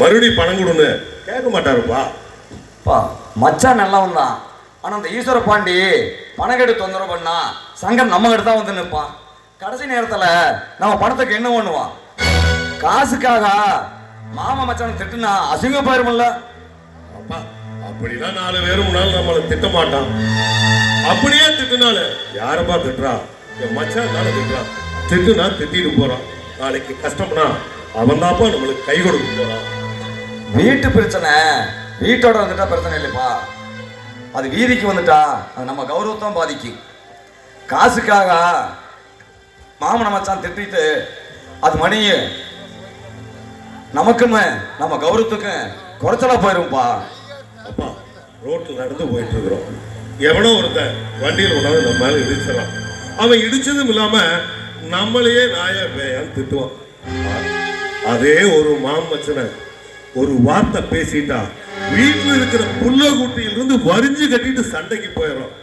மறுபடி பணம் கொடுன்னு கேட்க மாட்டாருப்பா. பா மச்சான் நல்லவன் தான். ஆனா அந்த ஈஸ்வர பாண்டி பணக்கெடு தொந்தரவு பண்ணா சங்கர் நம்ம கிட்ட தான் வந்து நிற்பான் கடைசி நேரத்துல நம்ம பணத்துக்கு என்ன பண்ணுவான்? காசுக்காக மாமா மச்சான் திட்டுனா அசிங்க போயிருமில்ல? அப்பா அப்படிலாம் நாலு பேரும் முன்னாலும் நம்மளை திட்ட மாட்டான். அப்படியே திட்டுனால யாரப்பா திட்டுறா? என் மச்சான் தானே திட்டுறான் திட்டுனா திட்டிட்டு போறான். நாளைக்கு கஷ்டம்னா அவன் தான்ப்பா நம்மளுக்கு கை கொடுக்க போறான். வீட்டு பிரச்சனை. வீட்டோட வந்துட்டா பிரச்சனை இல்லைப்பா. அது வீதிக்கு வந்துட்டா அது நம்ம கௌரவத்தான் பாதிக்கும். காசுக்காக மாமன மச்சான் திட்டிட்டு அது மணி நமக்குமே நம்ம கௌரவத்துக்கும் குறைச்சலா போயிரும்ப்பா அப்பா ரோட்ல நடந்து போயிட்டு இருக்கிறோம் எவனோ ஒருத்தன் வண்டியில் உணவு நம்ம மேலே இடிச்சிடறான். அவன் இடிச்சதும் இல்லாம நம்மளையே நாய பேயான்னு திட்டுவான். அதே ஒரு மாமச்சனை ஒரு வார்த்தை பேசிட்டா வீட்டில் இருக்கிற புள்ள குட்டியிலிருந்து வரிஞ்சு கட்டிட்டு சண்டைக்கு போயிடும்